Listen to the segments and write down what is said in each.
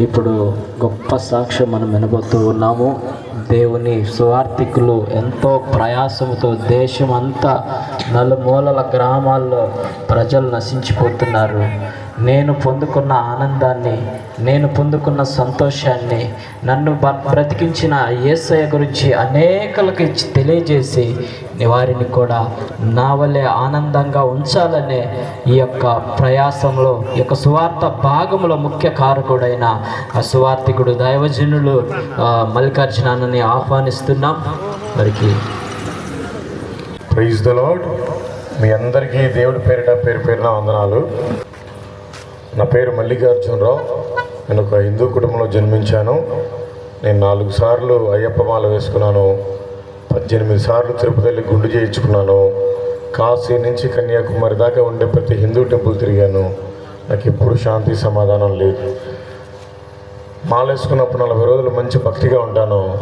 ఇప్పుడు గొప్ప సాక్ష్యం మనం వినబోతూ ఉన్నాము. దేవుని సువార్థికులు ఎంతో ప్రయాసంతో దేశమంతా నలుమూలల గ్రామాల్లో ప్రజలు నశించిపోతున్నారు. నేను పొందుకున్న ఆనందాన్ని నేను పొందుకున్న సంతోషాన్ని నన్ను బ- బ్రతికించిన యేసయ్య గురించి అనేకలకి తెలియజేసి వారిని కూడా నా వల్లే ఆనందంగా ఉంచాలనే ఈ యొక్క ప్రయాసంలో ఈ యొక్క సువార్త భాగంలో ముఖ్య కారకుడైన ఆ సువార్థికుడు దైవజనులు మల్లికార్జునాన్ని ఆహ్వానిస్తున్నాం. మరికి ప్రైజ్ ద లాడ్ మీ అందరికీ దేవుడి పేరిట పేరు పేరున వందనాలు. నా పేరు మల్లికార్జునరావు. నేను ఒక హిందూ కుటుంబంలో జన్మించాను. నేను నాలుగు సార్లు అయ్యప్ప మాల వేసుకున్నాను. పద్దెనిమిది సార్లు తిరుపతి వెళ్ళి గుండు చేయించుకున్నాను. కాశీ నుంచి కన్యాకుమారి దాకా ఉండే ప్రతి హిందూ టెంపుల్ తిరిగాను. నాకు ఎప్పుడు శాంతి సమాధానం లేదు. మాలేసుకున్నప్పుడు నలభై రోజులు మంచి భక్తిగా ఉంటాను.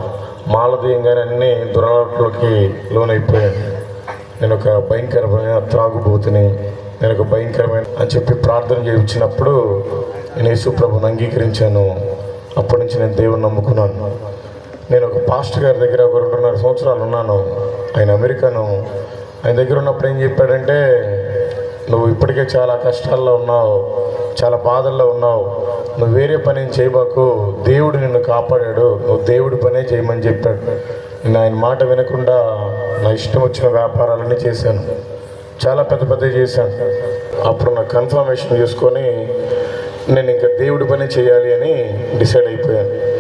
మాలదీయంగానే అన్ని దురలవాట్లకి లోనైపోయాను. నేను ఒక భయంకరమైన త్రాగుబోతుని నేను ఒక భయంకరమైన అని చెప్పి ప్రార్థన చేయించినప్పుడు నేను యేసుప్రభుని అంగీకరించాను. అప్పటి నుంచి నేను దేవుని నమ్ముకున్నాను. నేను ఒక పాస్టర్ గారి దగ్గర ఒక రెండున్నర సంవత్సరాలు ఉన్నాను. ఆయన అమెరికాను. ఆయన దగ్గర ఉన్నప్పుడు ఏం చెప్పాడంటే నువ్వు ఇప్పటికే చాలా కష్టాల్లో ఉన్నావు చాలా బాధల్లో ఉన్నావు. నువ్వు వేరే పని చేయబాకు. దేవుడు నిన్ను కాపాడాడు. నువ్వు దేవుడి పనే చేయమని చెప్పాడు. నేను ఆయన మాట వినకుండా నా ఇష్టం వచ్చిన వ్యాపారాలన్నీ చేశాను. చాలా పెద్ద పెద్ద చేశాను. అప్పుడు నాకు కన్ఫర్మేషన్ చేసుకొని నేను ఇంకా దేవుడి పనే చేయాలి అని డిసైడ్ అయిపోయాను.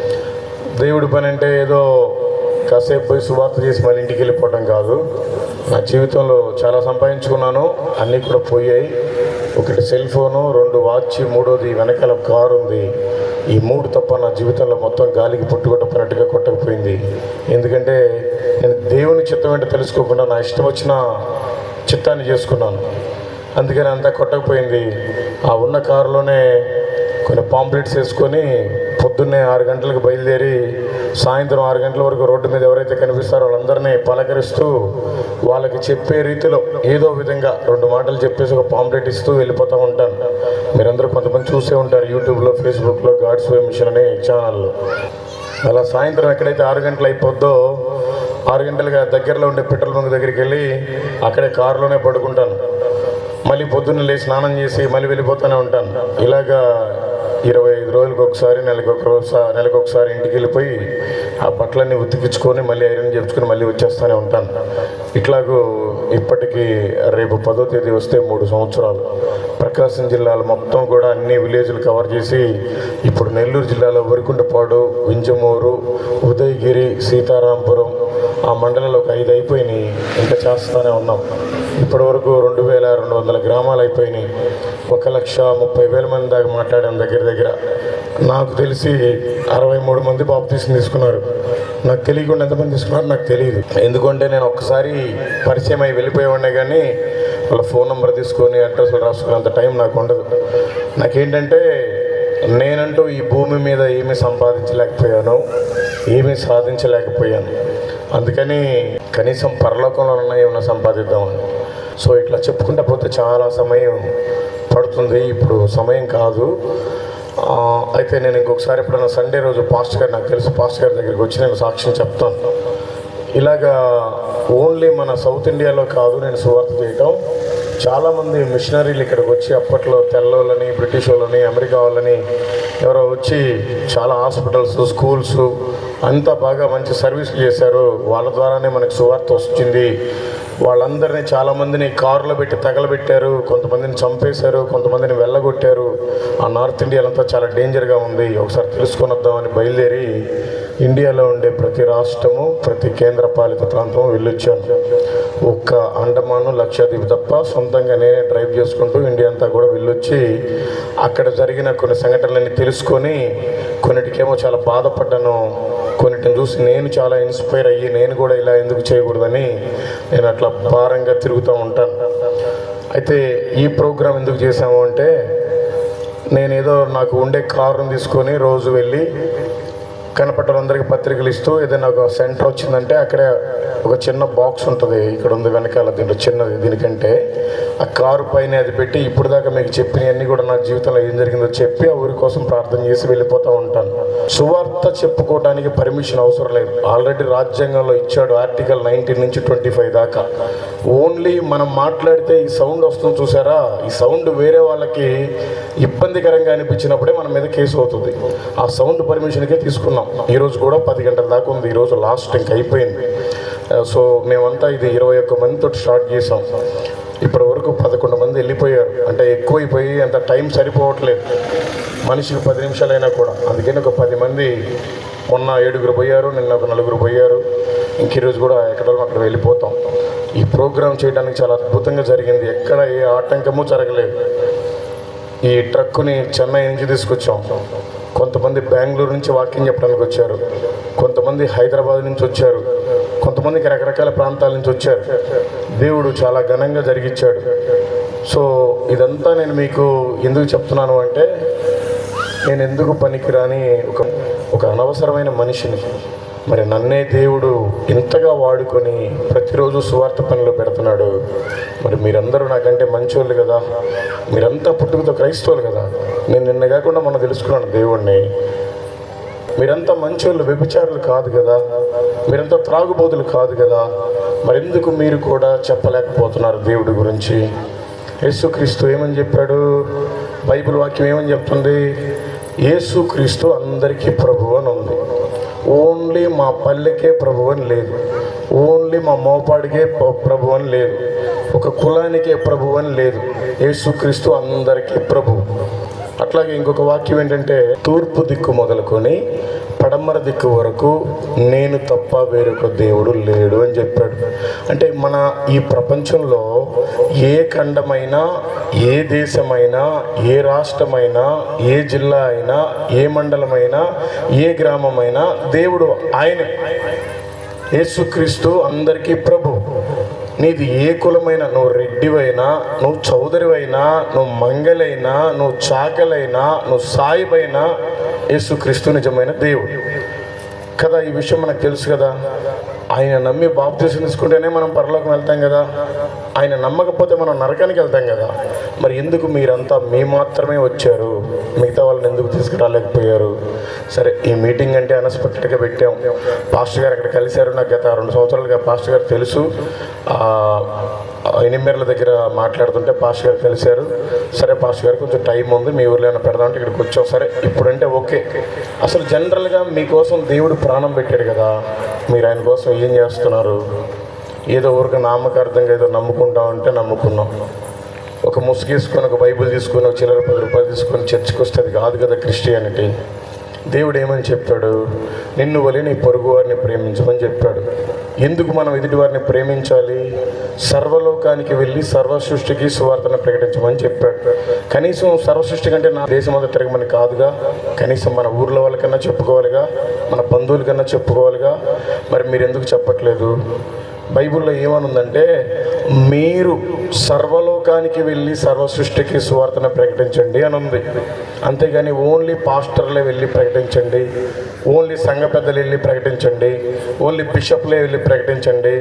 దేవుడి పని అంటే ఏదో కాసేపు పోయి సువార్త చేసి మళ్ళీ ఇంటికి వెళ్ళిపోవటం కాదు. నా జీవితంలో చాలా సంపాదించుకున్నాను. అన్నీ కూడా పోయాయి. ఒకటి సెల్ ఫోను రెండు వాచ్ మూడోది వెనకాల కారు ఉంది. ఈ మూడు తప్ప నా జీవితంలో మొత్తం గాలికి పుట్టుకొట్టపోయినట్టుగా కొట్టకపోయింది. ఎందుకంటే నేను దేవుని చిత్తం ఏంటో తెలుసుకోకుండా నా ఇష్టం వచ్చిన చిత్తాన్ని చేసుకున్నాను. అందుకని అంతా కొట్టకపోయింది. ఆ ఉన్న కారులోనే కొన్ని పాంప్లెట్స్ వేసుకొని పొద్దున్నే ఆరు గంటలకు బయలుదేరి సాయంత్రం ఆరు గంటల వరకు రోడ్డు మీద ఎవరైతే కనిపిస్తారో వాళ్ళందరినీ పలకరిస్తూ వాళ్ళకి చెప్పే రీతిలో ఏదో విధంగా రెండు మాటలు చెప్పేసి ఒక పాంప్లెట్ ఇస్తూ వెళ్ళిపోతూ ఉంటాను. మీరందరూ కొంతమంది చూసే ఉంటారు యూట్యూబ్లో ఫేస్బుక్లో గాడ్స్ వే మిషన్ అనే ఛానల్లో అలా సాయంత్రం ఎక్కడైతే ఆరు గంటలు అయిపోద్దో ఆరు గంటలుగా దగ్గరలో ఉండే పెట్రోల్ బంక్ దగ్గరికి వెళ్ళి అక్కడే కారులోనే పడుకుంటాను. మళ్ళీ పొద్దున్న లేచి స్నానం చేసి మళ్ళీ వెళ్ళిపోతూనే ఉంటాను. ఇలాగా ఇరవై ఐదు రోజులకు ఒకసారి నెలకు ఒక రోజు నెలకు ఒకసారి ఇంటికి వెళ్ళిపోయి ఆ బట్టలన్నీ ఉతికించుకొని మళ్ళీ ఐరన్ చేపించుకొని మళ్ళీ వచ్చేస్తూనే ఉంటాను. ఇట్లాగూ ఇప్పటికీ రేపు పదో తేదీ వస్తే మూడు సంవత్సరాలు. ప్రకాశం జిల్లాలో మొత్తం కూడా అన్ని విలేజ్లు కవర్ చేసి ఇప్పుడు నెల్లూరు జిల్లాలో వరికుంటపాడు వింజమూరు ఉదయగిరి సీతారాంపురం ఆ మండలంలో ఒక ఐదు అయిపోయినాయి. ఇంకా చేస్తూనే ఉన్నాం. ఇప్పటివరకు రెండు వేల రెండు వందల గ్రామాలు అయిపోయినాయి. ఒక లక్ష ముప్పై వేల మంది దాకా మాట్లాడాం దగ్గర దగ్గర. నాకు తెలిసి అరవై మూడు మంది బాప్తీసం తీసుకున్నారు. నాకు తెలియకుండా ఎంతమంది తీసుకున్నారు నాకు తెలియదు. ఎందుకంటే నేను ఒక్కసారి పరిచయం అయి వెళ్ళిపోయేవాడినే కానీ వాళ్ళ ఫోన్ నెంబర్ తీసుకొని అడ్రస్లు రాసుకునేంత టైం నాకు ఉండదు. నాకేంటంటే నేనంటూ ఈ భూమి మీద ఏమీ సంపాదించలేకపోయాను ఏమీ సాధించలేకపోయాను. అందుకని కనీసం పరలోకంలో ఉన్న ఏమైనా సంపాదిద్దామని. సో ఇట్లా చెప్పుకుంటా పోతే చాలా సమయం పడుతుంది. ఇప్పుడు సమయం కాదు. అయితే నేను ఇంకొకసారి ఎప్పుడైనా సండే రోజు పాస్ట్ గారు నాకు తెలుసు పాస్ట్ గారి దగ్గరికి వచ్చి నేను సాక్ష్యం చెప్తాను. ఇలాగా ఓన్లీ మన సౌత్ ఇండియాలో కాదు నేను సువార్త చేయటం. చాలామంది మిషనరీలు ఇక్కడికి వచ్చి అప్పట్లో తెల్లోళ్ళని బ్రిటిష్ వాళ్ళని అమెరికా వాళ్ళని ఎవరో వచ్చి చాలా హాస్పిటల్స్ స్కూల్స్ అంతా బాగా మంచి సర్వీసులు చేశారు. వాళ్ళ ద్వారానే మనకు సువార్త వచ్చింది వాళ్ళందరినీ చాలామందిని కారులో పెట్టి తగలబెట్టారు కొంతమందిని చంపేశారు కొంతమందిని వెళ్ళగొట్టారు. ఆ నార్త్ ఇండియాలంతా చాలా డేంజర్గా ఉంది. ఒకసారి తెలుసుకొని వద్దామని బయలుదేరి ఇండియాలో ఉండే ప్రతి రాష్ట్రము ప్రతి కేంద్ర పాలిత ప్రాంతం వెళ్ళొచ్చాను. ఒక్క అండమాను లక్షద్వీప్ తప్ప సొంతంగా నేనే డ్రైవ్ చేసుకుంటూ ఇండియా అంతా కూడా వెళ్ళొచ్చి అక్కడ జరిగిన కొన్ని సంఘటనలన్నీ తెలుసుకొని కొన్నిటికేమో చాలా బాధపడ్డాను. కొన్నిటిని చూసి నేను చాలా ఇన్స్పైర్ అయ్యి నేను కూడా ఇలా ఎందుకు చేయకూడదని నేను అట్లా భారంగా తిరుగుతూ ఉంటాను. అయితే ఈ ప్రోగ్రాం ఎందుకు చేశాము అంటే నేనేదో నాకు ఉండే కారుని తీసుకొని రోజు వెళ్ళి కనపడ్డలందరికీ పత్రికలు ఇస్తూ ఏదైనా ఒక సెంటర్ వచ్చిందంటే అక్కడే ఒక చిన్న బాక్స్ ఉంటుంది. ఇక్కడ ఉంది వెనకాల దీంట్లో చిన్నది దీనికంటే. ఆ కారు పైన అది పెట్టి ఇప్పుడు దాకా మీకు చెప్పినవన్నీ కూడా నా జీవితంలో ఏం జరిగిందో చెప్పి ఆ ఊరి కోసం ప్రార్థన చేసి వెళ్ళిపోతూ ఉంటాను. సువార్త చెప్పుకోవడానికి పర్మిషన్ అవసరం లేదు. ఆల్రెడీ రాజ్యాంగంలో ఇచ్చాడు ఆర్టికల్ నైన్టీన్ నుంచి ట్వంటీ ఫైవ్ దాకా. ఓన్లీ మనం మాట్లాడితే ఈ సౌండ్ వస్తుంది చూసారా? ఈ సౌండ్ వేరే వాళ్ళకి ఇబ్బందికరంగా అనిపించినప్పుడే మన మీద కేసు అవుతుంది. ఆ సౌండ్ పర్మిషన్కే తీసుకున్నాం. ఈరోజు కూడా పది గంటల దాకా ఉంది. ఈరోజు లాస్ట్ ఇంక అయిపోయింది. సో మేమంతా ఇది ఇరవై ఒక్క మందితో స్టార్ట్ చేసాం. ఇప్పటి వరకు పదకొండు మంది వెళ్ళిపోయారు. అంటే ఎక్కువైపోయి అంత టైం సరిపోవట్లేదు. మనిషికి పది నిమిషాలైనా కూడా. అందుకని ఒక పది మంది మొన్న ఏడుగురు పోయారు నిన్న ఒక నలుగురు పోయారు. ఇంక ఈరోజు కూడా ఎక్కడో అక్కడ వెళ్ళిపోతాం. ఈ ప్రోగ్రామ్ చేయడానికి చాలా అద్భుతంగా జరిగింది. ఎక్కడ ఏ ఆటంకము జరగలేదు. ఈ ట్రక్కుని చెన్నై నుంచి తీసుకొచ్చాం. కొంతమంది బెంగళూరు నుంచి వాకింగ్ చెప్పడానికి వచ్చారు. కొంతమంది హైదరాబాద్ నుంచి వచ్చారు. కొంతమందికి రకరకాల ప్రాంతాల నుంచి వచ్చారు. దేవుడు చాలా ఘనంగా జరిగించాడు. సో ఇదంతా నేను మీకు ఎందుకు చెప్తున్నాను అంటే నేను ఎందుకు పనికిరాని ఒక ఒక అనవసరమైన మనిషిని. మరి నన్నే దేవుడు ఇంతగా వాడుకొని ప్రతిరోజు సువార్త పనిలో పెడుతున్నాడు. మరి మీరందరూ నాకంటే మంచోళ్ళు కదా. మీరంతా పుట్టుకతో క్రైస్తవులు కదా. నేను నిన్న కాకుండా మొన్న తెలుసుకున్నాను దేవుణ్ణి. మీరంతా మంచోళ్ళు వ్యభిచారులు కాదు కదా. మీరంతా త్రాగుబోతులు కాదు కదా. మరెందుకు మీరు కూడా చెప్పలేకపోతున్నారు దేవుడి గురించి? యేసుక్రీస్తు ఏమని చెప్పాడు? బైబిల్ వాక్యం ఏమని చెప్తుంది? యేసుక్రీస్తు అందరికీ ప్రభు అని ఉంది. ఓన్లీ మా పల్లెకే ప్రభు అని లేదు. ఓన్లీ మా మోపాడికే ప్రభు అని లేదు. ఒక కులానికే ప్రభు అని లేదు. యేసుక్రీస్తు అందరికీ ప్రభు. అట్లాగే ఇంకొక వాక్యం ఏంటంటే తూర్పు దిక్కు మొదలుకొని పడమర దిక్కు వరకు నేను తప్ప వేరొక దేవుడు లేడు అని చెప్పాడు. అంటే మన ఈ ప్రపంచంలో ఏ ఖండమైనా ఏ దేశమైనా ఏ రాష్ట్రమైనా ఏ జిల్లా అయినా ఏ మండలమైనా ఏ గ్రామమైనా దేవుడు ఆయనే. యేసుక్రీస్తు అందరికీ ప్రభు. నీది ఏ కులమైనా నువ్వు రెడ్డివైనా నువ్వు చౌదరివైనా నువ్వు మంగలైనా నువ్వు చాకలైనా నువ్వు సాయిబైనా యేసుక్రీస్తు నిజమైన దేవుడు. కదా ఈ విషయం మనకు తెలుసు కదా? ఆయన నమ్మి బాప్తీసం తీసుకుంటేనే మనం పరలోకం వెళ్తాం కదా. ఆయన నమ్మకపోతే మనం నరకానికి వెళ్తాం కదా. మరి ఎందుకు మీరంతా మీ మాత్రమే వచ్చారు? మిగతా వాళ్ళని ఎందుకు తీసుకురాలేకపోయారు? సరే ఈ మీటింగ్ అంటే అన్ఎక్స్పెక్టెడ్గా పెట్టాం. పాస్టర్ గారు అక్కడ కలిశారు. నాకు గత రెండు సంవత్సరాలుగా పాస్టర్ గారు తెలుసు. ఎనిమిర్ల దగ్గర మాట్లాడుతుంటే పాస్ గారు కలిశారు సరే పాస్ గారు కొంచెం టైం ఉంది మీ ఊర్లో ఏమైనా పెడదామంటే ఇక్కడికి వచ్చాం. సరే ఇప్పుడంటే ఓకే. అసలు జనరల్గా మీకోసం దేవుడు ప్రాణం పెట్టాడు కదా. మీరు ఆయన కోసం ఏం చేస్తున్నారు? ఏదో ఊరికి నామకార్థంగా ఏదో నమ్ముకుంటాం అంటే నమ్ముకున్నాం. ఒక ముసుగేసుకొని ఒక బైబిల్ తీసుకొని ఒక చిల్లర పది రూపాయలు తీసుకొని చర్చికి వస్తే అది కాదు కదా క్రిస్టియానిటీ. దేవుడు ఏమని చెప్పాడు నిన్ను వలి నీ పొరుగు వారిని ప్రేమించమని చెప్పాడు ఎందుకు మనం ఎదుటి వారిని ప్రేమించాలి? సర్వలోకానికి వెళ్ళి సర్వ సృష్టికి సువార్తను ప్రకటించమని చెప్పాడు. కనీసం సర్వ సృష్టి కంటే నా దేశం అంతా తిరగమని కాదుగా. కనీసం మన ఊర్లో వాళ్ళకన్నా చెప్పుకోవాలిగా మన బంధువులకన్నా చెప్పుకోవాలిగా. మరి మీరు ఎందుకు చెప్పట్లేదు? బైబిల్లో ఏమనుందంటే మీరు సర్వలోకానికి వెళ్ళి సర్వ సృష్టికి సువార్తను ప్రకటించండి అని ఉంది అంతేగాని ఓన్లీ పాస్టర్లే వెళ్ళి ప్రకటించండి ఓన్లీ సంఘ పెద్దలు వెళ్ళి ప్రకటించండి ఓన్లీ బిషప్లే వెళ్ళి ప్రకటించండి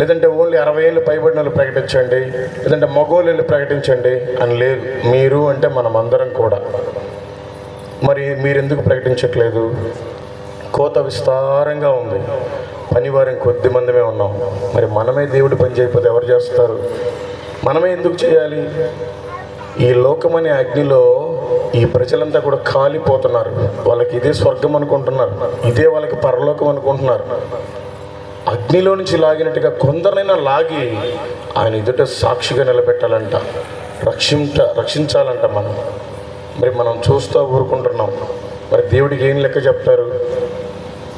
లేదంటే ఓన్లీ అరవై ఏళ్ళు పైబడిన వాళ్ళు ప్రకటించండి లేదంటే మగోళ్ళు వెళ్ళి ప్రకటించండి అని లేదు. మీరు అంటే మనం అందరం కూడా. మరి మీరెందుకు ప్రకటించట్లేదు? కోత విస్తారంగా ఉంది. పనివారం కొద్ది మందమే ఉన్నాం. మరి మనమే దేవుడు పని చేయకపోతే ఎవరు చేస్తారు? మనమే ఎందుకు చేయాలి? ఈ లోకమనే అగ్నిలో ఈ ప్రజలంతా కూడా కాలిపోతున్నారు. వాళ్ళకి ఇదే స్వర్గం అనుకుంటున్నారు. ఇదే వాళ్ళకి పరలోకం అనుకుంటున్నారు. అగ్నిలో నుంచి లాగినట్టుగా కొందరినైనా లాగి ఆయన ఎదుట సాక్షిగా నిలబెట్టాలంట. రక్షించ రక్షించాలంట మనం. మరి మనం చూస్తూ ఊరుకుంటున్నాం. మరి దేవుడికి ఏం లెక్క చెప్తారు?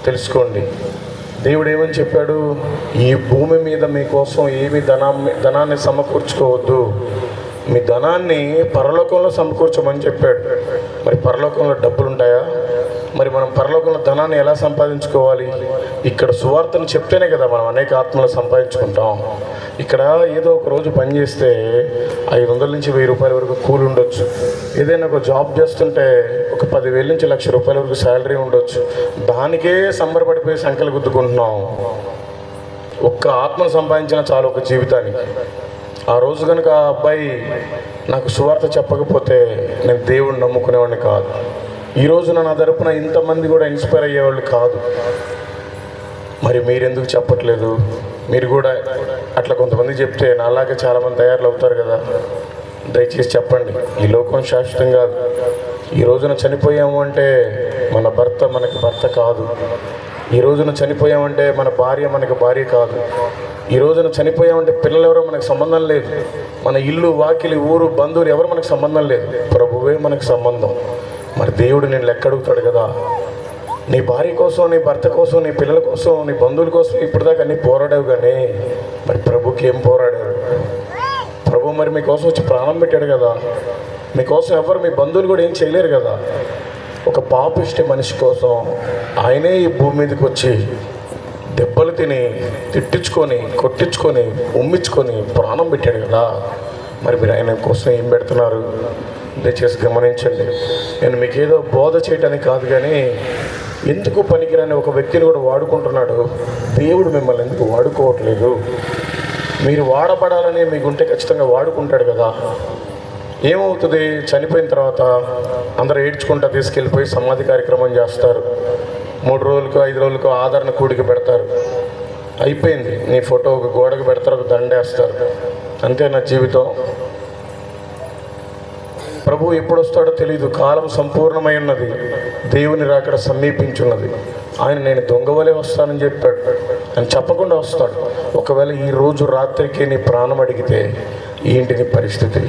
తెలుసుకోండి. దేవుడు ఏమని చెప్పాడు? ఈ భూమి మీద మీకోసం ఏమి ధనా ధనాన్ని సమకూర్చుకోవద్దు. మీ ధనాన్ని పరలోకంలో సమకూర్చమని చెప్పాడు. మరి పరలోకంలో డబ్బులు ఉంటాయా మరి మనం పరలోకంలో ధనాన్ని ఎలా సంపాదించుకోవాలి? ఇక్కడ సువార్తను చెప్తేనే కదా మనం అనేక ఆత్మలు సంపాదించుకుంటాం. ఇక్కడ ఏదో ఒక రోజు పని చేస్తే ఐదు వందల నుంచి వెయ్యి రూపాయల వరకు కూలి ఉండొచ్చు. ఏదైనా ఒక జాబ్ చేస్తుంటే ఒక పదివేల నుంచి లక్ష రూపాయల వరకు శాలరీ ఉండొచ్చు. దానికే సంబరపడిపోయి సంఖ్యలు గుద్దుకుంటున్నాం. ఒక్క ఆత్మను సంపాదించిన చాలు ఒక జీవితానికి ఆ రోజు కనుక ఆ అబ్బాయి నాకు సువార్త చెప్పకపోతే నేను దేవుడిని నమ్ముకునేవాడిని కాదు. ఈ రోజున నా తరపున ఇంతమంది కూడా ఇన్స్పైర్ అయ్యేవాళ్ళు కాదు. మరి మీరెందుకు చెప్పట్లేదు? మీరు కూడా అట్లా కొంతమంది చెప్తే నాలాగే చాలామంది తయారులు అవుతారు కదా. దయచేసి చెప్పండి. ఈ లోకం శాశ్వతం కాదు. ఈ రోజున చనిపోయాము అంటే మన భర్త మనకి భర్త కాదు. ఈ రోజున చనిపోయామంటే మన భార్య మనకి భార్య కాదు. ఈ రోజున చనిపోయామంటే పిల్లలు ఎవరో మనకు సంబంధం లేదు. మన ఇల్లు వాకిలి ఊరు బంధువులు ఎవరు మనకు సంబంధం లేదు. ప్రభువే మనకు సంబంధం. మరి దేవుడు నేను లెక్క అడుగుతాడు కదా. నీ భార్య కోసం నీ భర్త కోసం నీ పిల్లల కోసం నీ బంధువుల కోసం ఇప్పటిదాకా నీ పోరాడావు కానీ మరి ప్రభుకి ఏం పోరాడాడు ప్రభు మరి మీకోసం వచ్చి ప్రాణం పెట్టాడు కదా. మీకోసం ఎవరు మీ బంధువులు కూడా ఏం చేయలేరు కదా. ఒక పాపిష్టి మనిషి కోసం ఆయనే ఈ భూమి మీదకి వచ్చి దెబ్బలు తిని తిట్టించుకొని కొట్టించుకొని ఉమ్మించుకొని ప్రాణం పెట్టాడు కదా. మరి మీరు ఆయన కోసం ఏం పెడుతున్నారు? దయచేసి గమనించండి. నేను మీకు ఏదో బోధ చేయడానికి కాదు కానీ ఎందుకు పనికిరాని ఒక వ్యక్తిని కూడా వాడుకుంటున్నాడు? దేవుడు మిమ్మల్ని ఎందుకు వాడుకోవట్లేదు? మీరు వాడబడాలని మీకు ఉంటే ఖచ్చితంగా వాడుకుంటాడు కదా. ఏమవుతుంది? చనిపోయిన తర్వాత అందరూ ఏడ్చుకుంటా తీసుకెళ్ళిపోయి సమాధి కార్యక్రమం చేస్తారు. మూడు రోజులకు ఐదు రోజులకు ఆదరణ కూడికి పెడతారు. అయిపోయింది. నీ ఫోటో ఒక గోడకు పెడతారు ఒక దండేస్తారు అంతే నా జీవితం. ప్రభు ఎప్పుడు వస్తాడో తెలియదు కాలం సంపూర్ణమై ఉన్నది. దేవుని రాకడ సమీపించున్నది. ఆయన నేను దొంగవలే వస్తానని చెప్పాడు. అని చెప్పకుండా వస్తాడు. ఒకవేళ ఈ రోజు రాత్రికి నీ ప్రాణం అడిగితే ఏంటి నీ పరిస్థితి.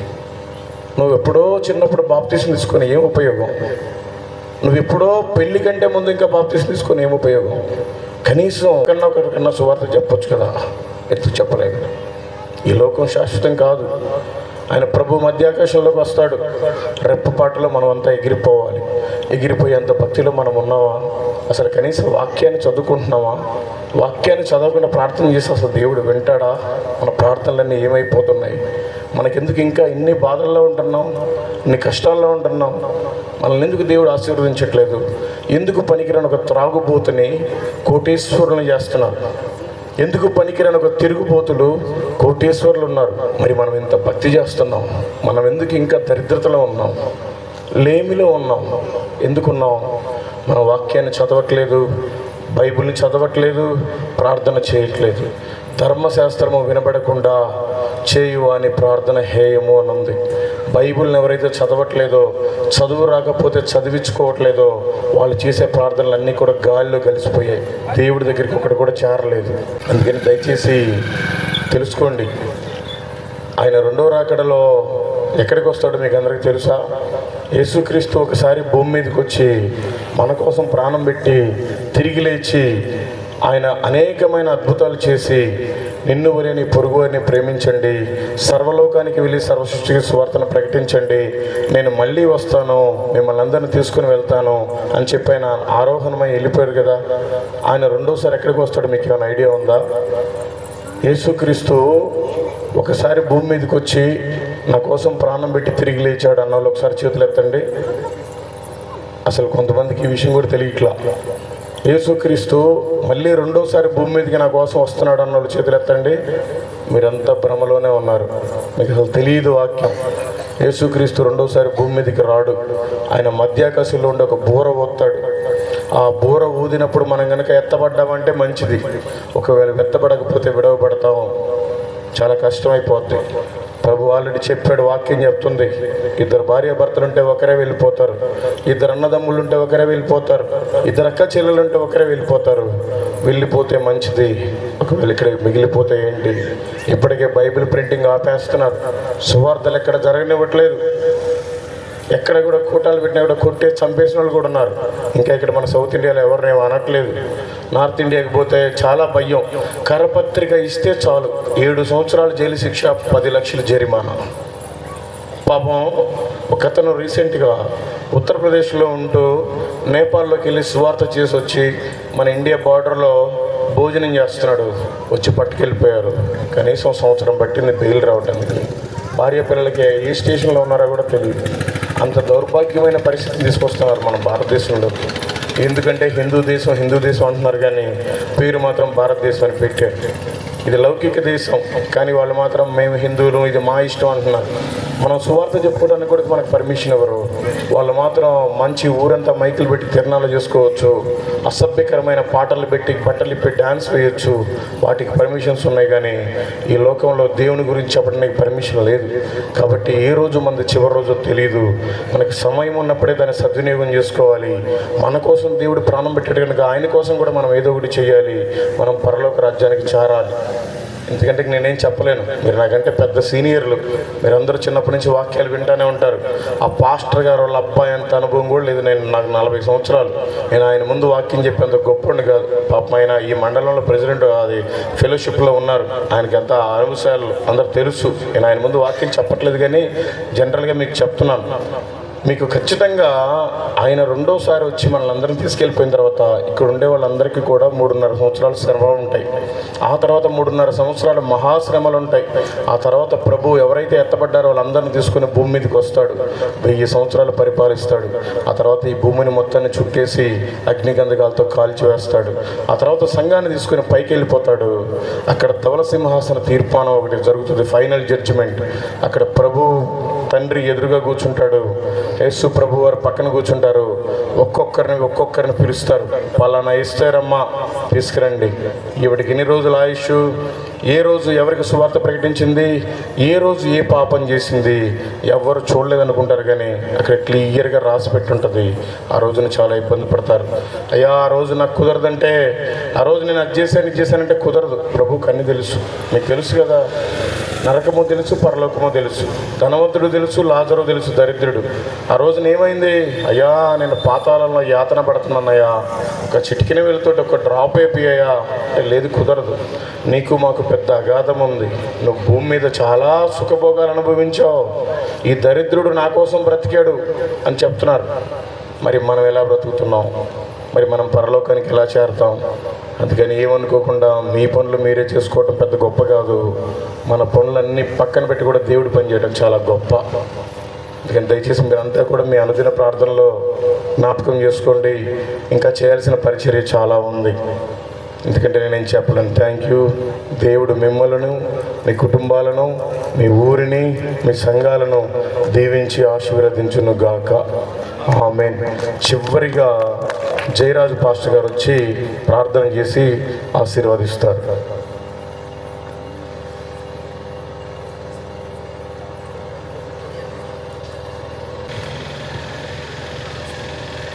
నువ్వు ఎప్పుడో చిన్నప్పుడు బాప్తీసం తీసుకొని ఏం ఉపయోగం? నువ్వు ఎప్పుడో పెళ్ళి కంటే ముందు ఇంకా బాప్తీసం తీసుకొని ఏం ఉపయోగం? కనీసం కన్నా ఒకరికన్నా సువార్త చెప్పొచ్చు కదా? ఎత్తు చెప్పలేదు? ఈ లోకం శాశ్వతం కాదు. ఆయన ప్రభు మధ్యాకాశంలోకి వస్తాడు. రెప్పపాటులో మనం అంతా ఎగిరిపోవాలి. ఎగిరిపోయేంత భక్తిలో మనం ఉన్నామా? అసలు కనీసం వాక్యాన్ని చదువుకుంటున్నామా? వాక్యాన్ని చదవకుండా ప్రార్థన చేసి అసలు దేవుడు వింటాడా? మన ప్రార్థనలన్నీ ఏమైపోతున్నాయి? మనకెందుకు ఇంకా ఇన్ని బాధల్లో ఉంటున్నాం? ఇన్ని కష్టాల్లో ఉంటున్నాం? మనల్ని ఎందుకు దేవుడు ఆశీర్వదించట్లేదు? ఎందుకు పనికిరాని ఒక త్రాగుబోతుని కోటేశ్వరులను చేస్తున్నారు? ఎందుకు పనికిరాని ఒక తిరుగుబోతులు కోటేశ్వర్లు ఉన్నారు? మరి మనం ఇంత భక్తి చేస్తున్నాం. మనం ఎందుకు ఇంకా దరిద్రతలో ఉన్నాం? లేమిలో ఉన్నాం. ఎందుకున్నాం? మన వాక్యాన్ని చదవట్లేదు బైబిల్ని చదవట్లేదు ప్రార్థన చేయట్లేదు. ధర్మశాస్త్రము వినబడకుండా చేయు అని ప్రార్థన హేయము అని ఉంది బైబిల్ని ఎవరైతే చదవట్లేదో చదువు రాకపోతే చదివించుకోవట్లేదో వాళ్ళు చేసే ప్రార్థనలు అన్నీ కూడా గాలిలో కలిసిపోయాయి. దేవుడి దగ్గరికి ఒకటి కూడా చేరలేదు. అందుకని దయచేసి తెలుసుకోండి. ఆయన రెండో రాకడలో ఎక్కడికి వస్తాడో మీకు అందరికీ తెలుసా? యేసుక్రీస్తు ఒకసారి భూమి మీదకి వచ్చి మన కోసం ప్రాణం పెట్టి తిరిగి లేచి ఆయన అనేకమైన అద్భుతాలు చేసి నిన్ను వరిని పొరుగు వారిని ప్రేమించండి. సర్వలోకానికి వెళ్ళి సర్వసృష్టికి స్వార్థను ప్రకటించండి. నేను మళ్ళీ వస్తాను మిమ్మల్ని అందరిని తీసుకుని వెళ్తాను అని చెప్పి ఆయన ఆరోహణమై వెళ్ళిపోయారు కదా. ఆయన రెండోసారి ఎక్కడికి వస్తాడో మీకు ఏమైనా ఐడియా ఉందా? యేసుక్రీస్తు ఒకసారి భూమి మీదకి వచ్చి నా కోసం ప్రాణం పెట్టి తిరిగి లేచాడు అన్న వాళ్ళు ఒకసారి చేతులు ఎత్తండి. అసలు కొంతమందికి ఈ విషయం కూడా తెలియట్లా. యేసుక్రీస్తు మళ్ళీ రెండోసారి భూమి మీదకి నా కోసం వస్తున్నాడు అన్న వాళ్ళు చేతులెత్తండి మీరంతా భ్రమలోనే ఉన్నారు. మీకు అసలు తెలియదు వాక్యం. యేసుక్రీస్తు రెండోసారి భూమి మీదకి రాడు. ఆయన మధ్యాకాశంలో ఉండి ఒక బూర పోతాడు ఆ బూర ఊదినప్పుడు మనం కనుక ఎత్తబడ్డామంటే మంచిది. ఒకవేళ ఎత్తబడకపోతే విడవబడతాం చాలా కష్టమైపోద్ది. ప్రభు ఆల్రెడీ చెప్పాడు వాక్యం చెప్తుంది. ఇద్దరు భార్య భర్తలుంటే ఒకరే వెళ్ళిపోతారు. ఇద్దరు అన్నదమ్ములు ఉంటే ఒకరే వెళ్ళిపోతారు. ఇద్దరు అక్క చెల్లెలు ఉంటే ఒకరే వెళ్ళిపోతారు. వెళ్ళిపోతే మంచిది. ఒకవేళ ఇక్కడ మిగిలిపోతే ఏంటి? ఇప్పటికే బైబిల్ ప్రింటింగ్ ఆపేస్తున్నారు. సువార్తలు ఎక్కడ జరగనివ్వట్లేదు. ఎక్కడ కూడా కూటాలు పెట్టినా కూడా కొట్టే చంపేసిన వాళ్ళు కూడా ఉన్నారు. ఇంకా ఇక్కడ మన సౌత్ ఇండియాలో ఎవరిని అనట్లేదు. నార్త్ ఇండియాకి పోతే చాలా భయం. కరపత్రిక ఇస్తే చాలు. ఏడు సంవత్సరాలు జైలు శిక్ష పది లక్షలు జరిమానా. పాపం ఒక అతను రీసెంట్గా ఉత్తరప్రదేశ్లో ఉంటూ నేపాల్లోకి వెళ్ళి సువార్త చేసి వచ్చి మన ఇండియా బార్డర్లో భోజనం చేస్తున్నాడు. వచ్చి పట్టుకెళ్ళిపోయారు. కనీసం సంవత్సరం పట్టింది బెయిల్ రావడానికి భార్య పిల్లలకి ఏ స్టేషన్లో ఉన్నారో కూడా తెలియదు అంత దౌర్భాగ్యమైన పరిస్థితిని తీసుకొస్తున్నారు మన భారతదేశంలో. ఎందుకంటే హిందూ దేశం హిందూ దేశం అంటున్నారు కానీ పేరు మాత్రం భారతదేశం అని పెట్టారు. ఇది లౌకిక దేశం కానీ వాళ్ళు మాత్రం మేము హిందువులు ఇది మా ఇష్టం అంటున్నారు. మనం సువార్త చెప్పుకోవడానికి కూడా మనకు పర్మిషన్ ఇవ్వరు వాళ్ళు మాత్రం మంచి ఊరంతా మైకులు పెట్టి తిరణాలు చేసుకోవచ్చు అసభ్యకరమైన పాటలు పెట్టి బట్టలు ఇప్పి డ్యాన్స్ వేయచ్చు. వాటికి పర్మిషన్స్ ఉన్నాయి కానీ ఈ లోకంలో దేవుని గురించి చెప్పడానికి పర్మిషన్ లేదు. కాబట్టి ఏ రోజు మనది చివరి రోజు తెలియదు మనకి సమయం ఉన్నప్పుడే దాన్ని సద్వినియోగం చేసుకోవాలి. మన కోసం దేవుడు ప్రాణం పెట్టాడు కనుక ఆయన కోసం కూడా మనం ఏదో ఒకటి చేయాలి. మనం పరలోక రాజ్యానికి చేరాలి. ఎందుకంటే నేనేం చెప్పలేను. మీరు నాకంటే పెద్ద సీనియర్లు. మీరందరూ చిన్నప్పటి నుంచి వాక్యాలు వింటూనే ఉంటారు. ఆ పాస్టర్ గారు వాళ్ళ అబ్బాయి అంత అనుభవం కూడా లేదు. నేను నాకు నలభై సంవత్సరాలు. నేను ఆయన ముందు వాక్యం చెప్పేంత గొప్పండి కాదు. పాపం ఆయన ఈ మండలంలో ప్రెసిడెంట్ అది ఫెలోషిప్లో ఉన్నారు. ఆయనకి ఎంత అనుభవాలు అందరు తెలుసు. నేను ఆయన ముందు వాక్యం చెప్పట్లేదు కానీ జనరల్గా మీకు చెప్తున్నాను. మీకు ఖచ్చితంగా ఆయన రెండోసారి వచ్చి మనల్ని అందరిని తీసుకెళ్ళిపోయిన తర్వాత ఇక్కడ ఉండే వాళ్ళందరికీ కూడా మూడున్నర సంవత్సరాలు శ్రమలు ఉంటాయి. ఆ తర్వాత మూడున్నర సంవత్సరాలు మహాశ్రమలు ఉంటాయి. ఆ తర్వాత ప్రభు ఎవరైతే ఎత్తబడ్డారో వాళ్ళందరిని తీసుకుని భూమి మీదకి వస్తాడు. వెయ్యి సంవత్సరాలు పరిపాలిస్తాడు. ఆ తర్వాత ఈ భూమిని మొత్తాన్ని చుట్టేసి అగ్నిగంధకాలతో కాల్చివేస్తాడు ఆ తర్వాత సంఘాన్ని తీసుకుని పైకి వెళ్ళిపోతాడు. అక్కడ ధవల సింహాసన తీర్పానం ఒకటి జరుగుతుంది ఫైనల్ జడ్జిమెంట్. అక్కడ ప్రభు తండ్రి ఎదురుగా కూర్చుంటాడు. యేసు ప్రభు వారు పక్కన కూర్చుంటారు. ఒక్కొక్కరిని ఒక్కొక్కరిని పిలుస్తారు. పలానా ఇస్తారమ్మా తీసుకురండి. ఇవిడికి ఎన్ని రోజుల ఆయుష్? ఏ రోజు ఎవరికి సువార్త ప్రకటించింది? ఏ రోజు ఏ పాపం చేసింది? ఎవరు చూడలేదనుకుంటారు కానీ అక్కడ క్లియర్గా రాసి పెట్టుంటుంది. ఆ రోజున చాలా ఇబ్బంది పడతారు. అయ్యా ఆ రోజు నాకు కుదరదంటే ఆ రోజు నేను అది చేశాను ఇది చేశానంటే కుదరదు. ప్రభు అన్ని తెలుసు. మీకు తెలుసు కదా. నరకము తెలుసు పరలోకము తెలుసు. ధనవంతుడు తెలుసు లాజరు తెలుసు దరిద్రుడు. ఆ రోజున ఏమైంది? అయ్యా నేను పాతాళంలో యాతన పడుతున్నానయ్యా ఒక చిటికిన వెళ్తుంటే ఒక డ్రాప్ అయిపోయాయా లేదు కుదరదు. నీకు మాకు పెద్ద అగాధం ఉంది. నువ్వు భూమి మీద చాలా సుఖభోగాలు అనుభవించావు. ఈ దరిద్రుడు నా కోసం బ్రతికాడు అని చెప్తున్నారు. మరి మనం ఎలా బ్రతుకుతున్నాం? మరి మనం పరలోకానికి ఎలా చేరుతాం? అందుకని ఏమనుకోకుండా మీ పనులు మీరే చేసుకోవటం పెద్ద గొప్ప కాదు. మన పనులన్నీ పక్కన పెట్టి కూడా దేవుడు పని చేయడం చాలా గొప్ప. అందుకని దయచేసి మీరంతా కూడా మీ అనుదిన ప్రార్థనలో జ్ఞాపకం చేసుకోండి. ఇంకా చేయాల్సిన పరిచర్య చాలా ఉంది. ఎందుకంటే నేనేం చెప్పలేను. థ్యాంక్ యూ దేవుడు మిమ్మలను మీ కుటుంబాలను మీ ఊరిని మీ సంఘాలను దీవించి ఆశీర్వదించును గాక ఆమె చివరిగా జయరాజు పాస్టర్ గారు వచ్చి ప్రార్థన చేసి ఆశీర్వదిస్తారు.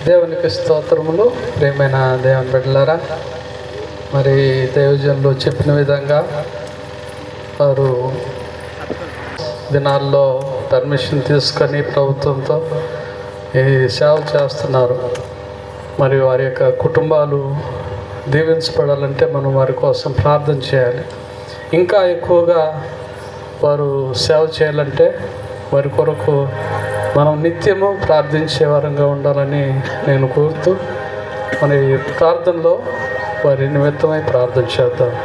దేవునికి స్తోత్రములు. ప్రేమైన దేవుని బిడ్డలారా మరి దైవజనులు చెప్పిన విధంగా వారు దినాల్లో పర్మిషన్ తీసుకొని ప్రభుత్వంతో ఈ సేవ చేస్తున్నారు. మరి వారి యొక్క కుటుంబాలు దీవించబడాలంటే మనం వారి కోసం ప్రార్థన చేయాలి. ఇంకా ఎక్కువగా వారు సేవ చేయాలంటే వారి కొరకు మనం నిత్యము ప్రార్థించే వారంగా ఉండాలని నేను కోరుతూ మన ప్రార్థనలో వారి నిమిత్తమై ప్రార్థన చేద్దాం.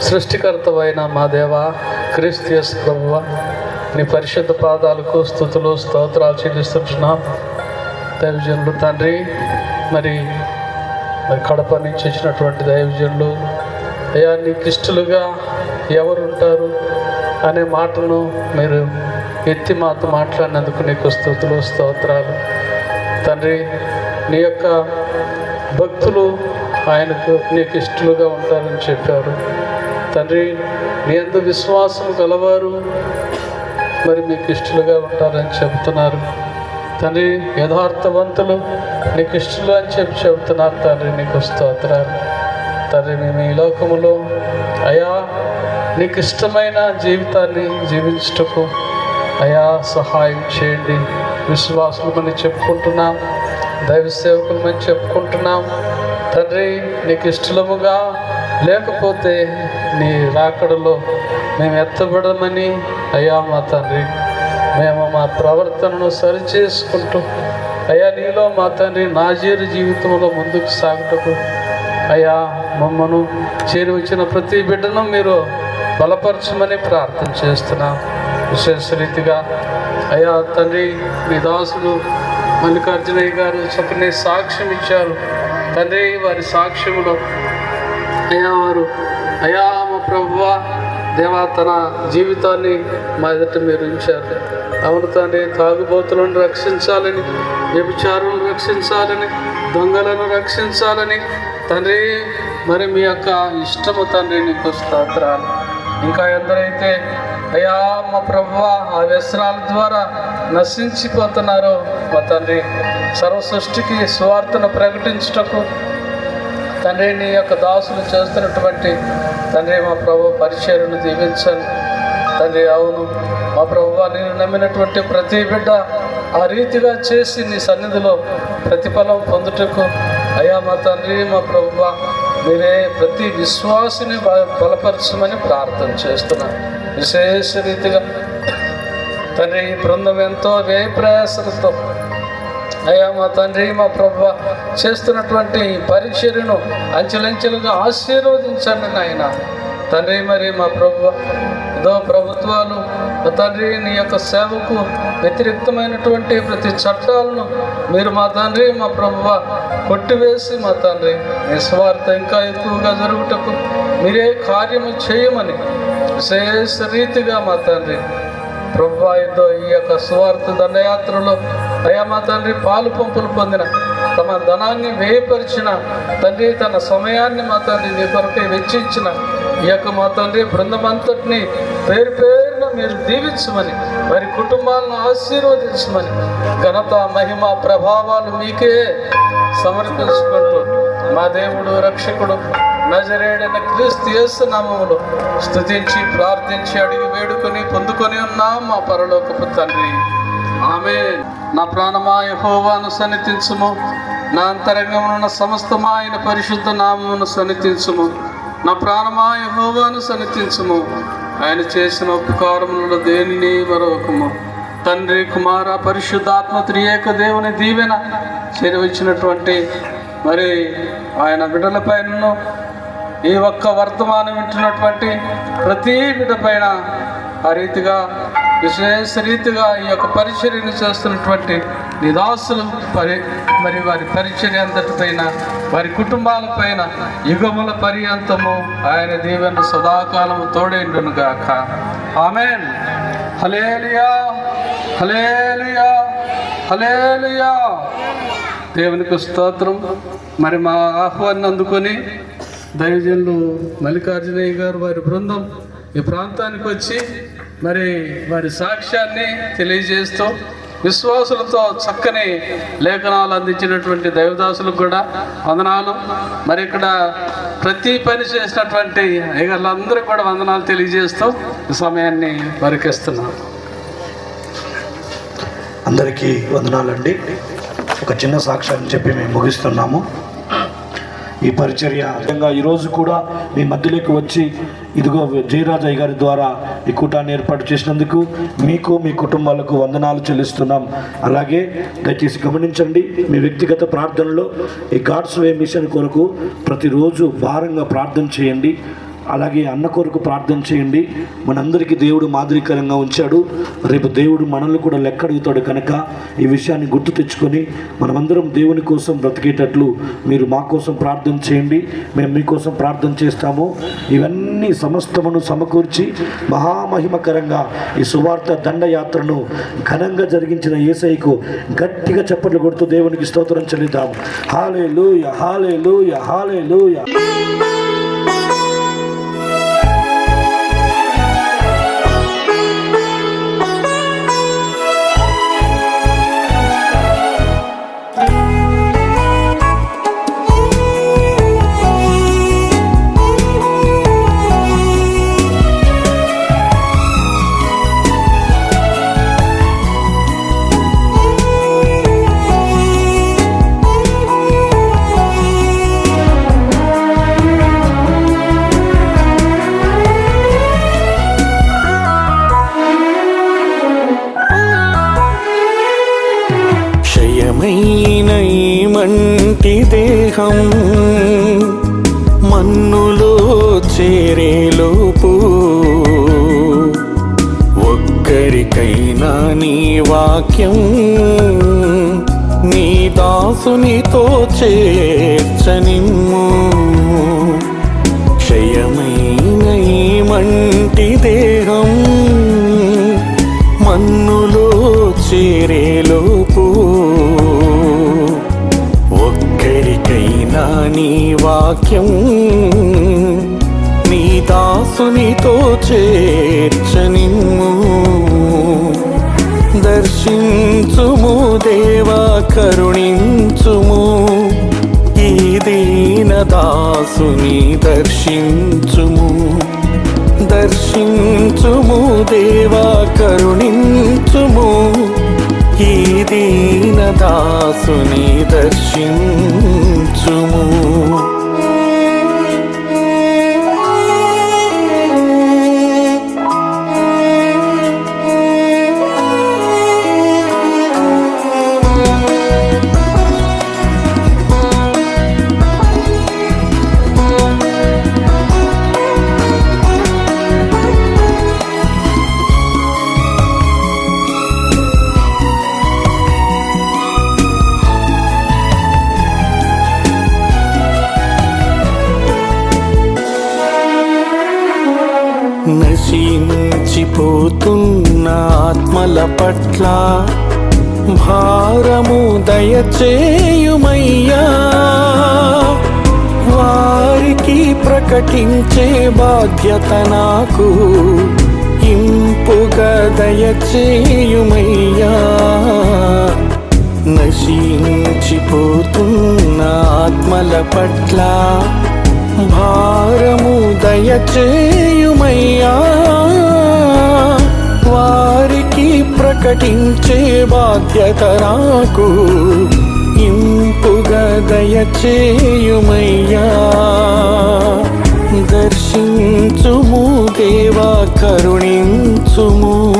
సృష్టికర్తమైన మా దేవ క్రీస్తు ప్రభువ నీ పరిశుద్ధ పాదాలకు స్థుతులు స్తోత్రాలు చెల్లిస్తున్నాం. దైవజనులు తండ్రి. మరి మరి కడప నుంచి వచ్చినటువంటి దైవజనులు అయ్యా నీకు ఇష్టలుగా ఎవరు ఉంటారు అనే మాటను మీరు ఎత్తి మాతో మాట్లాడినందుకు నీకు స్థుతులు స్తోత్రాలు. తండ్రి నీ యొక్క భక్తులు ఆయనకు నీకు ఇష్టలుగా ఉంటారని చెప్పారు. తండ్రి నీ అందు విశ్వాసం గలవారు మరి మీకు ఇష్టలుగా ఉంటారని చెబుతున్నారు. తండ్రి యథార్థవంతులు నీకు ఇష్టలు అని చెప్పి చెబుతున్నారు తండ్రి నీకు స్తోత్రాలు. తండ్రి మేము ఈ లోకములో అయా నీకు ఇష్టమైన జీవితాన్ని జీవించుటకు అయా సహాయం చేయండి. విశ్వాసులమని చెప్పుకుంటున్నాం దైవ సేవకులమని చెప్పుకుంటున్నాం. తండ్రి నీకు ఇష్టలముగా లేకపోతే నీ రాకడలో మేము ఎత్తబడమని అయ్యా మా తండ్రి మేము మా ప్రవర్తనను సరిచేసుకుంటూ అయ్యా నీలో మా తండ్రి నాజీరు జీవితంలో ముందుకు సాగుటకు అయ్యా మమ్మను చేరి వచ్చిన ప్రతి బిడ్డను మీరు బలపరచమని ప్రార్థన చేస్తున్నాం. విశేష రీతిగా అయ్యా తండ్రి మీ దాసులు మల్లికార్జునయ్య గారు చక్కని సాక్ష్యం ఇచ్చారు. తండ్రి వారి సాక్ష్యంలో అయ్యా వారు అయా మా ప్రభువ దేవా తన జీవితాన్ని మా ఎదుట మీరు ఉంచారు. అవును తండ్రి తాగుబోతులను రక్షించాలని వ్యభిచారులను రక్షించాలని దొంగలను రక్షించాలని తండ్రి మరి మీ యొక్క ఇష్టము తండ్రి నీకు స్తోత్రాలు. ఇంకా ఎందరైతే అయా మా ప్రభువ ఆ వ్యసనాల ద్వారా నశించిపోతున్నారో మా తండ్రి సర్వ సృష్టికి స్వార్థను ప్రకటించుటకు తండ్రి నీ యొక్క దాసులు చేస్తున్నటువంటి తండ్రి మా ప్రభు పరిచయను దీవించండి తండ్రి అవును మా ప్రభు నేను నమ్మినటువంటి ప్రతి బిడ్డ ఆ రీతిగా చేసి నీ సన్నిధిలో ప్రతిఫలం పొందుటకు అయ్యా మా తండ్రి మా ప్రభువ మీరే ప్రతి విశ్వాసిని బ- బలపరచమని ప్రార్థన చేస్తున్నాను విశేష రీతిగా తండ్రి ఈ బృందం ఎంతో వ్యయ ప్రయాసలతో అయ్యా మా తండ్రి మా ప్రభు చేస్తున్నటువంటి ఈ అంచెలంచెలుగా ఆశీర్వదించండి నాయన. తండ్రి మరి మా ప్రభు ఏదో ప్రభుత్వాలు తండ్రి నీ యొక్క సేవకు వ్యతిరేక్తమైనటువంటి ప్రతి చట్టాలను మీరు మా తండ్రి మా ప్రభువ కొట్టివేసి మా తండ్రి నిస్వార్థ ఇంకా ఎక్కువగా జరుగుటకు మీరే కార్యము చేయమని విశేష రీతిగా మా తండ్రి ప్రభు ఈ యొక్క స్వార్థ దండయాత్రలో అయ్యా మా తండ్రి పాలు పంపులు పొందిన తమ ధనాన్ని వేయపరిచిన తండ్రి తన సమయాన్ని మా తండ్రి నీ కొరకై వెచ్చించిన ఈ యొక్క మా తండ్రి బృందమంతటిని పేరు పేరున మీరు దీవించమని వారి కుటుంబాలను ఆశీర్వదించమని ఘనత మహిమ ప్రభావాలు మీకే సమర్పించుకుంటూ మా దేవుడు రక్షకుడు నజరేడైన క్రీస్తు యేసు నామములు స్తుతించి ప్రార్థించి అడిగి వేడుకొని పొందుకొని ఉన్నాం మా పరలోకపు తండ్రి. ఆమె నా ప్రాణమా యెహోవాను సన్నిధించుము. నా అంతరంగమున సమస్తమా ఆయన పరిశుద్ధ నామమును సన్నిధించుము. నా ప్రాణమా హోవాను సన్నిధించుము. ఆయన చేసిన ఉపకారములలో దేనిని మరొకము తండ్రి కుమార పరిశుద్ధాత్మ త్రియేక దేవుని దీవెన చేరవచ్చినటువంటి మరి ఆయన బిడ్డలపైన ఈ ఒక్క వర్తమానం వింటున్నటువంటి ప్రతి బిడ్డ పైన ఆ రీతిగా విశేష రీతిగా ఈ యొక్క పరిచర్యను చేస్తున్నటువంటి నిదాసులు పరి మరి వారి పరిచర్య అంతటిపైన వారి కుటుంబాలపైన యుగముల పర్యంతము ఆయన దీవెన సదాకాలము తోడేండును గాక ఆమెన్. హలేలియా హలేలియా హలేలియా దేవునికి స్తోత్రం. మరి మా ఆహ్వాన్ని అందుకొని దైవజనులు మల్లికార్జునయ్య గారు వారి బృందం ఈ ప్రాంతానికి వచ్చి మరి వారి సాక్ష్యాన్ని తెలియజేస్తూ విశ్వాసులతో చక్కని లేఖనాలు అందించినటువంటి దైవదాసులకు కూడా వందనాలు. మరి ఇక్కడ ప్రతి పని చేసినటువంటి అయ్యగారులందరూ కూడా వందనాలు తెలియజేస్తూ ఈ సమయాన్ని వరికిస్తున్నాను. అందరికీ వందనాలండి. ఒక చిన్న సాక్ష్యాన్ని చెప్పి మేము ముగిస్తున్నాము. ఈ పరిచర్య. ఈరోజు కూడా మీ మధ్యలోకి వచ్చి ఇదిగో జయరాజయ్య గారి ద్వారా ఈ కూటాన్ని ఏర్పాటు చేసినందుకు మీకు మీ కుటుంబాలకు వందనాలు చెల్లిస్తున్నాం. అలాగే దయచేసి గమనించండి మీ వ్యక్తిగత ప్రార్థనలో ఈ గాడ్స్ వే మిషన్ కొరకు ప్రతిరోజు భారంగా ప్రార్థన చేయండి. అలాగే అన్న కొరకు ప్రార్థన చేయండి. మనందరికీ దేవుడు మాదిరికరంగా ఉంచాడు. రేపు దేవుడు మనల్ని కూడా లెక్కడుగుతాడు కనుక ఈ విషయాన్ని గుర్తు తెచ్చుకొని మనమందరం దేవుని కోసం బ్రతికేటట్లు మీరు మా కోసం ప్రార్థన చేయండి. మేము మీకోసం ప్రార్థన చేస్తాము. ఇవన్నీ సమస్తమును సమకూర్చి మహామహిమకరంగా ఈ సువార్త దండయాత్రను ఘనంగా జరిగించిన ఏసైకు గట్టిగా చప్పట్లు కొడుతూ దేవునికి స్తోత్రం చెల్లిద్దాం. హాలే లూయ హాలే లూయ హాలే లూయ చేర్చనిమ్ము క్షయమైన మంటి దేహం మన్నులో చేరేలోపు ఒక్కరికైనా నీ వాక్యం నీ దాసునితో చేర్చనిమ్ము. దర్శించుము దేవా కరుణించుము. దాసుని దర్శించుము. దర్శించుము దేవా కరుణించుము. ఈ దీన దాసుని దర్శించుము. దయచేయుమయ్యా వారికి ప్రకటించే బాధ్యత నాకు. ఇంపుగా దయచేయుమయ్యా నశించిపోతున్న ఆత్మల పట్ల భారము దయచేయుమయ్యా వారికి ప్రకటించే బాధ్యత నాకు. ఇంపుగా దయచేయుమయ్యా. దర్శించుము దేవా కరుణించుము.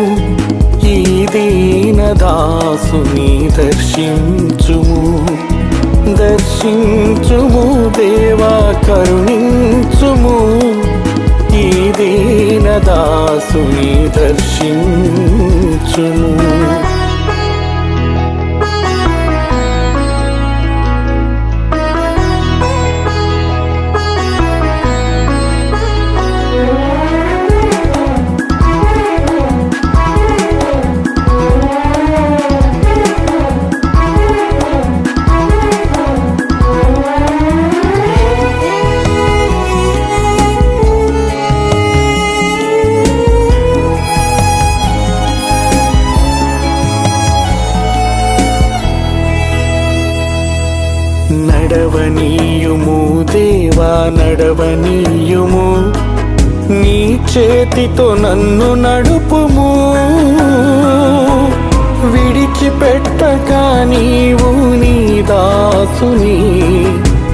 ఈ దీన దాసుని దర్శించుము. దర్శించుము దేవా కరుణించుము. ఈ దీన దాసుని దర్శించుము నడవనీయుము దేవా నడవనీయుము. నీ చేతితో నన్ను నడుపుము. విడిచిపెట్టక నీవు నీ దాసుని.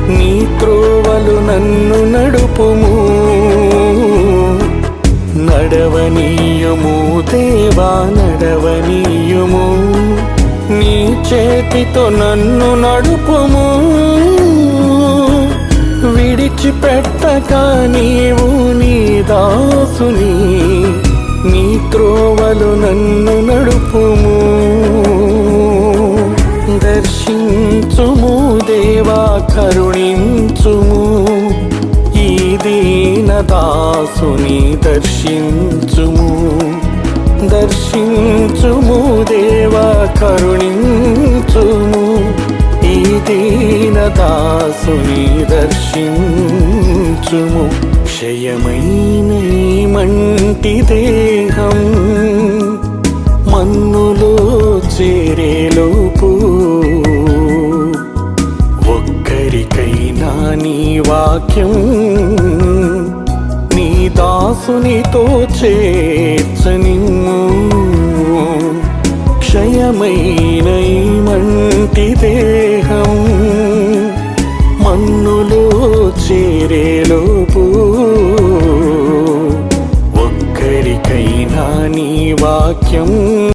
నీ త్రోవలు నన్ను నడుపుము. నడవనీయుము దేవా నడవనీయుము. నీ చేతితో నన్ను నడుపుము. విడిచిపెట్టక నీవు నీ దాసుని నీ త్రోవలు నన్ను నడుపుము. దర్శించుము దేవా కరుణించుము. ఈ దీన దాసుని దర్శించుము. దర్శించుము దేవా కరుణించు ఈ దర్శించుము. క్షయమైన మంటి దేహం మన్నులో చేరేలోపు. ఒక్కరికైనా నీ వాక్యం నీ దాసునితో చేర్చనిమ్ము. క్షయమైన మంటి ఒక్కరికైనా నీ వాక్యం